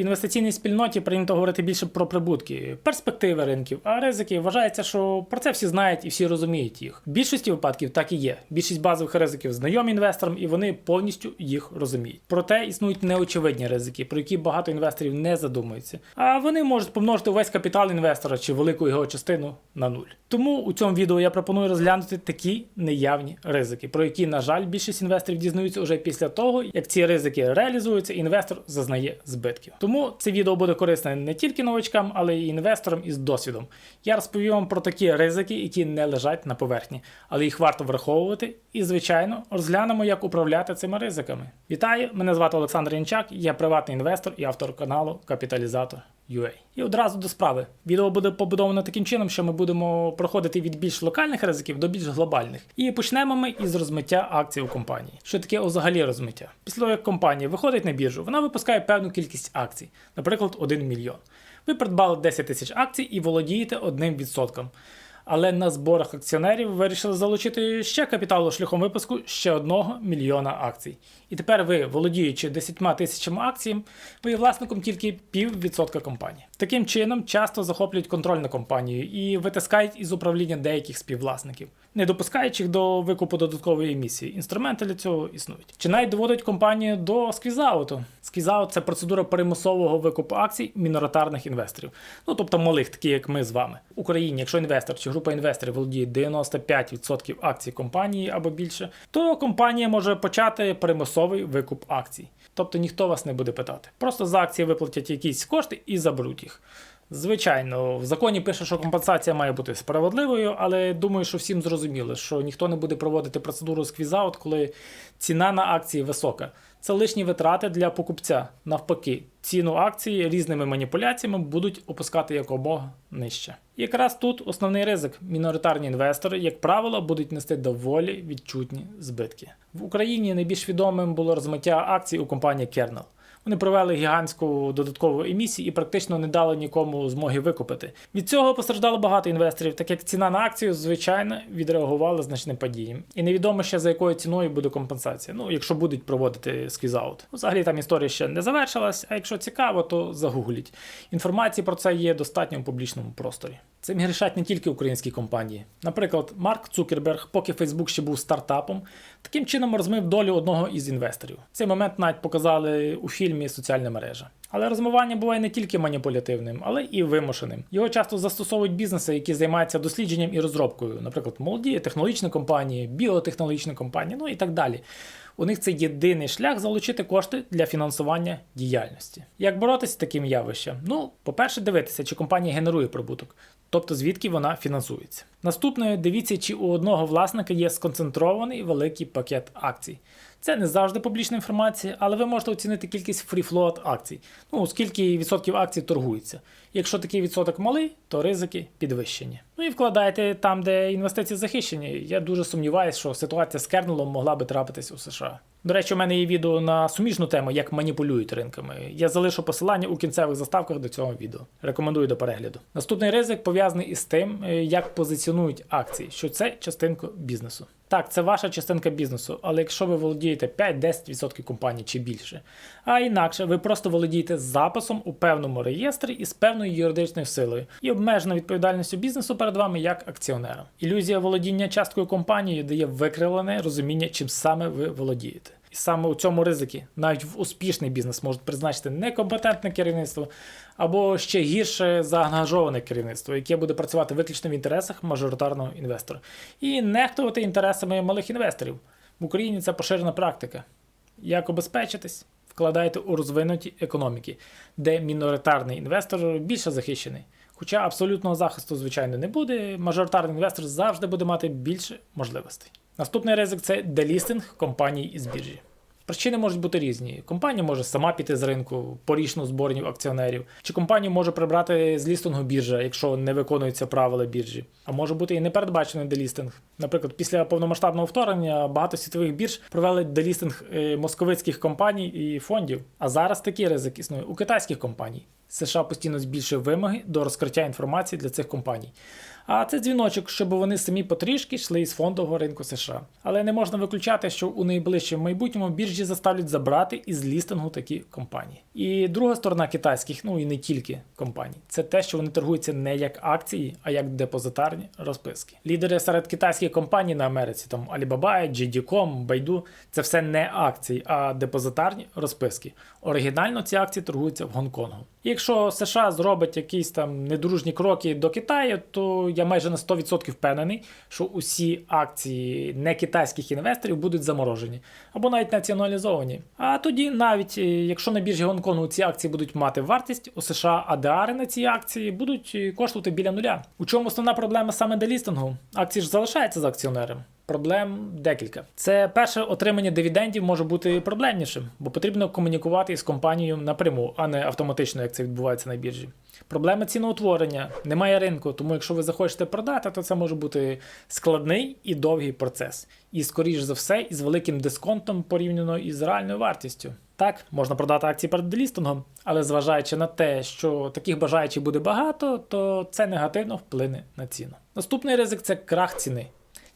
інвестиційній спільноті прийнято говорити більше про прибутки, перспективи ринків, а ризики вважається, що про це всі знають і всі розуміють їх. В більшості випадків так і є. Більшість базових ризиків знайомі інвесторам, і вони повністю їх розуміють. Проте існують неочевидні ризики, про які багато інвесторів не задумуються. А вони можуть помножити увесь капітал інвестора чи велику його частину на нуль. Тому у цьому відео я пропоную розглянути такі неявні ризики, про які, на жаль, більшість інвесторів дізнаються уже після того, як ці ризики реалізуються, і інвестор зазнає збитків. Тому це відео буде корисне не тільки новачкам, але й інвесторам із досвідом. Я розповім вам про такі ризики, які не лежать на поверхні, але їх варто враховувати. І, звичайно, розглянемо, як управляти цими ризиками. Вітаю! Мене звати Олександр Янчак, я приватний інвестор і автор каналу Капіталізатор. UA. І одразу до справи. Відео буде побудовано таким чином, що ми будемо проходити від більш локальних ризиків до більш глобальних. І почнемо ми із розмиття акцій у компанії. Що таке взагалі розмиття? Після того, як компанія виходить на біржу, вона випускає певну кількість акцій, наприклад, 1 мільйон. Ви придбали 10 тисяч акцій і володієте одним відсотком. Але на зборах акціонерів вирішили залучити ще капіталу шляхом випуску ще одного мільйона акцій. І тепер ви, володіючи 10 тисячами акцій, ви є власником тільки пів відсотка компанії. Таким чином часто захоплюють контроль на компанію і витискають із управління деяких співвласників, не допускаючи до викупу додаткової емісії. Інструменти для цього існують. Чи навіть доводять компанію до сквізауту. Сквізаут – це процедура примусового викупу акцій міноритарних інвесторів, ну тобто малих, такі як ми з вами. В Україні, якщо інвестор чи група інвесторів володіє 95% акцій компанії або більше, то компанія може почати примусовий викуп акцій. Тобто ніхто вас не буде питати. Просто за акції виплатять якісь кошти і заберуть їх. Звичайно, в законі пише, що компенсація має бути справедливою, але думаю, що всім зрозуміло, що ніхто не буде проводити процедуру сквізаут, коли ціна на акції висока. Це лишні витрати для покупця. Навпаки, ціну акції різними маніпуляціями будуть опускати якомога нижче. Якраз тут основний ризик. Міноритарні інвестори, як правило, будуть нести доволі відчутні збитки. В Україні найбільш відомим було розмиття акцій у компанії Kernel. Вони провели гігантську додаткову емісію і практично не дали нікому змоги викупити. Від цього постраждало багато інвесторів, так як ціна на акцію, звичайно, відреагувала значним падінням. І невідомо ще за якою ціною буде компенсація. Ну, якщо будуть проводити сквізаут. Взагалі там історія ще не завершилась, а якщо цікаво, то загугліть. Інформації про це є достатньо у публічному просторі. Цим грішать не тільки українські компанії. Наприклад, Марк Цукерберг, поки Facebook ще був стартапом, таким чином розмив долю одного із інвесторів. Цей момент навіть показали у фільмі Соціальна мережа. Але розмивання буває не тільки маніпулятивним, але і вимушеним. Його часто застосовують бізнеси, які займаються дослідженням і розробкою, наприклад, молоді технологічні компанії, біотехнологічні компанії, ну і так далі. У них це єдиний шлях залучити кошти для фінансування діяльності. Як боротися з таким явищем? Ну, по-перше, дивитися, чи компанія генерує прибуток, тобто звідки вона фінансується. Наступне дивіться, чи у одного власника є сконцентрований великий пакет акцій. Це не завжди публічна інформація, але ви можете оцінити кількість фріфлоат акцій. Ну, скільки відсотків акцій торгується. Якщо такий відсоток малий, то ризики підвищені. Ну і вкладайте там, де інвестиції захищені. Я дуже сумніваюся, що ситуація з кернелом могла би трапитись у США. До речі, у мене є відео на суміжну тему, як маніпулюють ринками. Я залишу посилання у кінцевих заставках до цього відео. Рекомендую до перегляду. Наступний ризик пов'язаний із тим, е, як позиціонують акції, що це частинка бізнесу. Так, це ваша частинка бізнесу, але якщо ви володієте 5-10% компанії чи більше, а інакше ви просто володієте записом у певному реєстрі із певною юридичною силою і обмежена відповідальністю бізнесу перед вами як акціонером. Ілюзія володіння часткою компанії дає викривлене розуміння, чим саме ви володієте. І саме у цьому ризики навіть в успішний бізнес можуть призначити некомпетентне керівництво або ще гірше заангажоване керівництво, яке буде працювати виключно в інтересах мажоритарного інвестора, і нехтувати інтересами малих інвесторів. В Україні це поширена практика. Як обезпечитись? Вкладайте у розвинуті економіки, де міноритарний інвестор більше захищений. Хоча абсолютного захисту, звичайно, не буде, мажоритарний інвестор завжди буде мати більше можливостей. Наступний ризик це делістинг компаній із біржі. Причини можуть бути різні. Компанія може сама піти з ринку по річну зборів акціонерів, чи компанію може прибрати з лістингу біржа, якщо не виконуються правила біржі. А може бути і непередбачений делістинг. Наприклад, після повномасштабного вторгнення багато світових бірж провели делістинг е, московицьких компаній і фондів. А зараз такий ризик існує у китайських компаній. США постійно збільшує вимоги до розкриття інформації для цих компаній. А це дзвіночок, щоб вони самі потрішки йшли із фондового ринку США. Але не можна виключати, що у найближчому майбутньому біржі заставлять забрати із лістингу такі компанії. І друга сторона китайських, ну і не тільки компаній, це те, що вони торгуються не як акції, а як депозитарні розписки. Лідери серед китайських компаній на Америці, там Alibaba, JD.com, Baidu, це все не акції, а депозитарні розписки. Оригінально ці акції торгуються в Гонконгу. Якщо США зробить якісь там недружні кроки до Китаю, то я майже на 100% впевнений, що усі акції не китайських інвесторів будуть заморожені або навіть націоналізовані. А тоді, навіть е, якщо на біржі Гонконгу ці акції будуть мати вартість, у США АДРи на ці акції будуть е, коштувати біля нуля. У чому основна проблема саме делістингу? Акції ж залишаються з акціонером. Проблем декілька. Це перше отримання дивідендів може бути проблемнішим, бо потрібно комунікувати із компанією напряму, а не автоматично, як це відбувається на біржі. Проблема ціноутворення, немає ринку, тому якщо ви захочете продати, то це може бути складний і довгий процес. І, скоріш за все, із великим дисконтом порівняно із реальною вартістю. Так, можна продати акції перед делістингом, але зважаючи на те, що таких бажаючих буде багато, то це негативно вплине на ціну. Наступний ризик це крах ціни.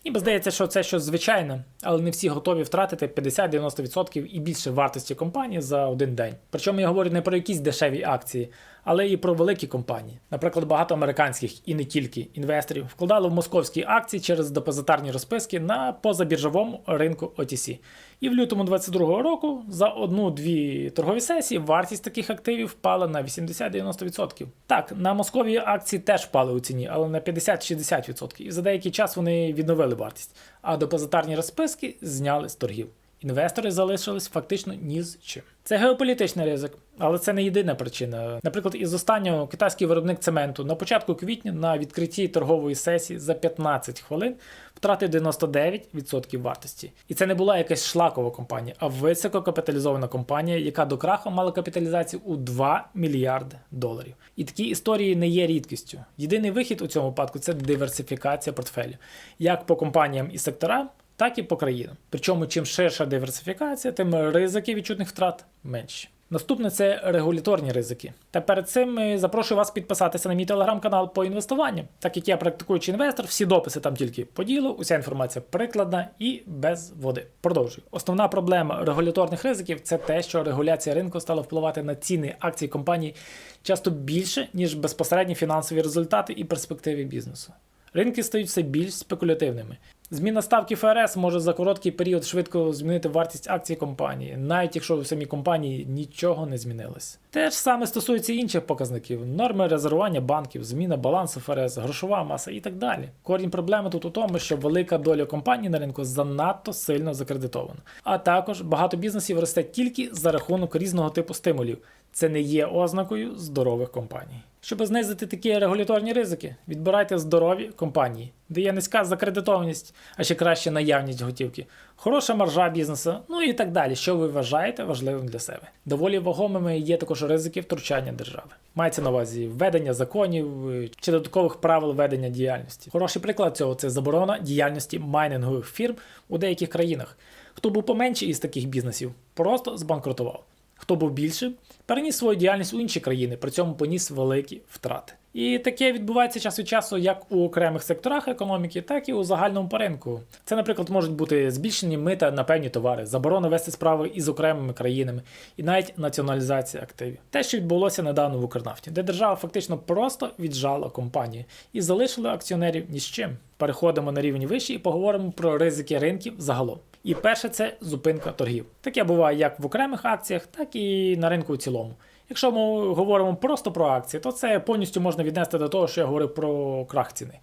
Ніби здається, що це щось звичайне, але не всі готові втратити 50-90% і більше вартості компанії за один день. Причому я говорю не про якісь дешеві акції, але і про великі компанії. Наприклад, багато американських і не тільки інвесторів вкладали в московські акції через депозитарні розписки на позабіржовому ринку OTC. І в лютому 2022 року за одну-дві торгові сесії вартість таких активів впала на 80-90%. Так, на московій акції теж впали у ціні, але на 50-60%. І за деякий час вони відновили вартість, а депозитарні розписки зняли з торгів. Інвестори залишились фактично ні з чим. Це геополітичний ризик, але це не єдина причина. Наприклад, із останнього китайський виробник цементу на початку квітня на відкритті торгової сесії за 15 хвилин втратив 99% вартості. І це не була якась шлакова компанія, а висококапіталізована компанія, яка до краху мала капіталізацію у 2 мільярди доларів. І такі історії не є рідкістю. Єдиний вихід у цьому випадку це диверсифікація портфелю, як по компаніям і секторам так і по країнам. Причому чим ширша диверсифікація, тим ризики відчутних втрат менші. Наступне це регуляторні ризики. Та перед цим е, запрошую вас підписатися на мій телеграм-канал по інвестуванню. Так як я практикуючий інвестор, всі дописи там тільки по ділу, уся інформація прикладна і без води. Продовжую. Основна проблема регуляторних ризиків це те, що регуляція ринку стала впливати на ціни акцій компаній часто більше, ніж безпосередні фінансові результати і перспективи бізнесу. Ринки стають все більш спекулятивними. Зміна ставки ФРС може за короткий період швидко змінити вартість акцій компанії, навіть якщо в самій компанії нічого не змінилось. Те ж саме стосується інших показників: норми резервування банків, зміна балансу ФРС, грошова маса і так далі. Корінь проблеми тут у тому, що велика доля компаній на ринку занадто сильно закредитована. А також багато бізнесів росте тільки за рахунок різного типу стимулів. Це не є ознакою здорових компаній. Щоб знизити такі регуляторні ризики, відбирайте здорові компанії, де є низька закредитованість, а ще краще наявність готівки, хороша маржа бізнесу, ну і так далі, що ви вважаєте важливим для себе. Доволі вагомими є також ризики втручання держави. Мається на увазі введення законів е, чи додаткових правил ведення діяльності. Хороший приклад цього це заборона діяльності майнингових фірм у деяких країнах. Хто був поменше із таких бізнесів, просто збанкрутував. Хто був більше, переніс свою діяльність у інші країни, при цьому поніс великі втрати. І таке відбувається час від часу як у окремих секторах економіки, так і у загальному по ринку. Це, наприклад, можуть бути збільшені мита на певні товари, заборона вести справи із окремими країнами, і навіть націоналізація активів. Те, що відбулося недавно в Укрнафті, де держава фактично просто віджала компанії і залишила акціонерів ні з чим. Переходимо на рівень вище і поговоримо про ризики ринків загалом. І перше це зупинка торгів. Таке буває як в окремих акціях, так і на ринку в цілому. Якщо ми говоримо просто про акції, то це повністю можна віднести до того, що я говорив про крах ціни.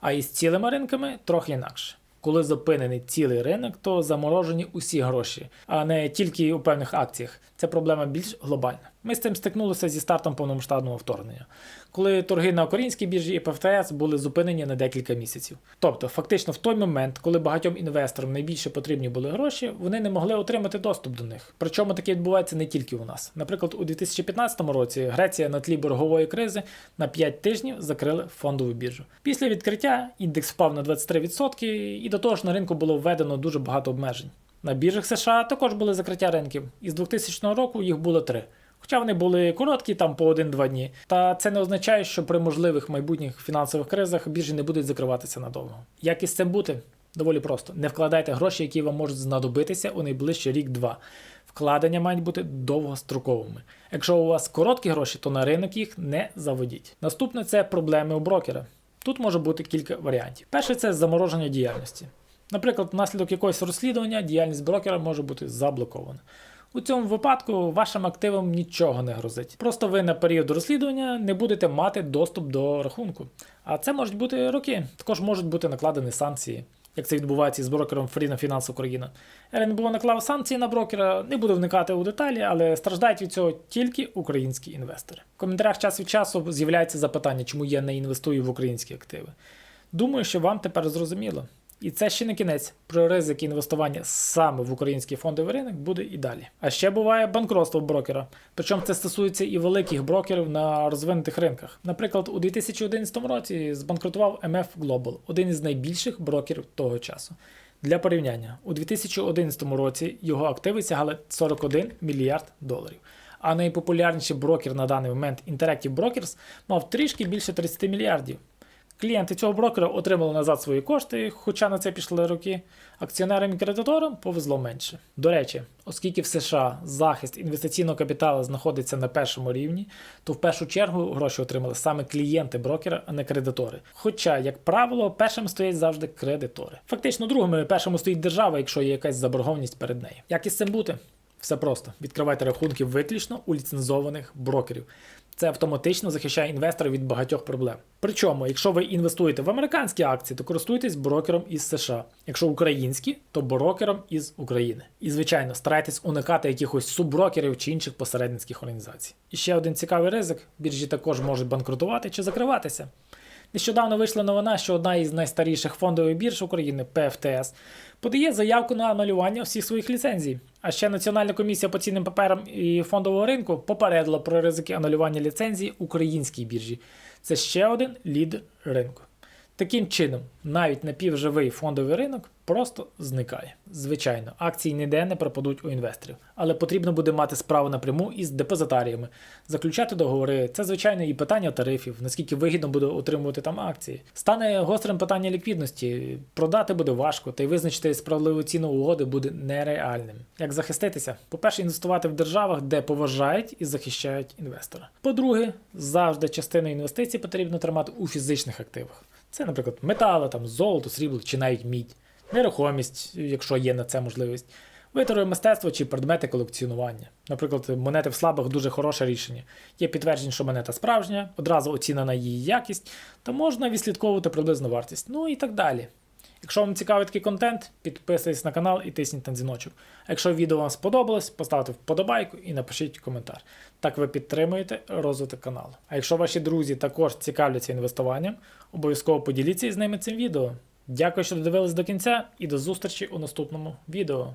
А із цілими ринками трохи інакше. Коли зупинений цілий ринок, то заморожені усі гроші, а не тільки у певних акціях. Це проблема більш глобальна. Ми з цим стикнулися зі стартом повномасштабного вторгнення, коли торги на українській біржі і ПФТС були зупинені на декілька місяців. Тобто, фактично, в той момент, коли багатьом інвесторам найбільше потрібні були гроші, вони не могли отримати доступ до них. Причому таке відбувається не тільки у нас. Наприклад, у 2015 році Греція на тлі боргової кризи на 5 тижнів закрили фондову біржу. Після відкриття індекс впав на 23%, і до того ж на ринку було введено дуже багато обмежень. На біржах США також були закриття ринків. Із 2000 року їх було три. Хоча вони були короткі, там по 1-2 дні. Та це не означає, що при можливих майбутніх фінансових кризах біржі не будуть закриватися надовго. Як із цим бути? Доволі просто. Не вкладайте гроші, які вам можуть знадобитися у найближчий рік-два. Вкладення мають бути довгостроковими. Якщо у вас короткі гроші, то на ринок їх не заводіть. Наступне це проблеми у брокера. Тут може бути кілька варіантів. Перше це замороження діяльності. Наприклад, внаслідок якогось розслідування діяльність брокера може бути заблокована. У цьому випадку вашим активам нічого не грозить. Просто ви на період розслідування не будете мати доступ до рахунку. А це можуть бути роки. Також можуть бути накладені санкції, як це відбувається із брокером Freedom Finance Україна. РНБО наклав санкції на брокера, не буду вникати у деталі, але страждають від цього тільки українські інвестори. В коментарях час від часу з'являється запитання, чому я не інвестую в українські активи. Думаю, що вам тепер зрозуміло. І це ще не кінець. Про ризики інвестування саме в український фондовий ринок буде і далі. А ще буває банкротство брокера. Причому це стосується і великих брокерів на розвинутих ринках. Наприклад, у 2011 році збанкрутував MF Global, один із найбільших брокерів того часу. Для порівняння, у 2011 році його активи сягали 41 мільярд доларів. А найпопулярніший брокер на даний момент Interactive Brokers мав трішки більше 30 мільярдів. Клієнти цього брокера отримали назад свої кошти, хоча на це пішли роки. Акціонерам і кредиторам повезло менше. До речі, оскільки в США захист інвестиційного капіталу знаходиться на першому рівні, то в першу чергу гроші отримали саме клієнти брокера, а не кредитори. Хоча, як правило, першим стоять завжди кредитори. Фактично, другими першому стоїть держава, якщо є якась заборгованість перед нею. Як із цим бути? Все просто. Відкривайте рахунки виключно у ліцензованих брокерів. Це автоматично захищає інвестора від багатьох проблем. Причому, якщо ви інвестуєте в американські акції, то користуйтесь брокером із США. Якщо українські, то брокером із України. І звичайно, старайтесь уникати якихось субброкерів чи інших посередницьких організацій. І ще один цікавий ризик: біржі також можуть банкрутувати чи закриватися. Нещодавно вийшла новина, що одна із найстаріших фондових бірж України ПФТС подає заявку на анулювання всіх своїх ліцензій. А ще Національна комісія по цінним паперам і фондового ринку попередила про ризики анулювання ліцензій українській біржі. Це ще один лід ринку. Таким чином, навіть напівживий фондовий ринок просто зникає. Звичайно, акції ніде не пропадуть у інвесторів, але потрібно буде мати справу напряму із депозитаріями, заключати договори. Це звичайно і питання тарифів, наскільки вигідно буде отримувати там акції. Стане гострим питання ліквідності, продати буде важко, та й визначити справедливу ціну угоди буде нереальним. Як захиститися? По-перше, інвестувати в державах, де поважають і захищають інвестора. По-друге, завжди частину інвестицій потрібно тримати у фізичних активах. Це, наприклад, метали, там, золото, срібло чи навіть мідь, нерухомість, якщо є на це можливість, витори мистецтва чи предмети колекціонування. Наприклад, монети в слабах дуже хороше рішення. Є підтвердження, що монета справжня, одразу оцінена її якість, та можна відслідковувати приблизну вартість, ну і так далі. Якщо вам цікавий такий контент, підписуйтесь на канал і тисніть на дзвіночок. Якщо відео вам сподобалось, поставте вподобайку і напишіть коментар. Так ви підтримуєте розвиток каналу. А якщо ваші друзі також цікавляться інвестуванням, обов'язково поділіться із ними цим відео. Дякую, що додивились до кінця, і до зустрічі у наступному відео.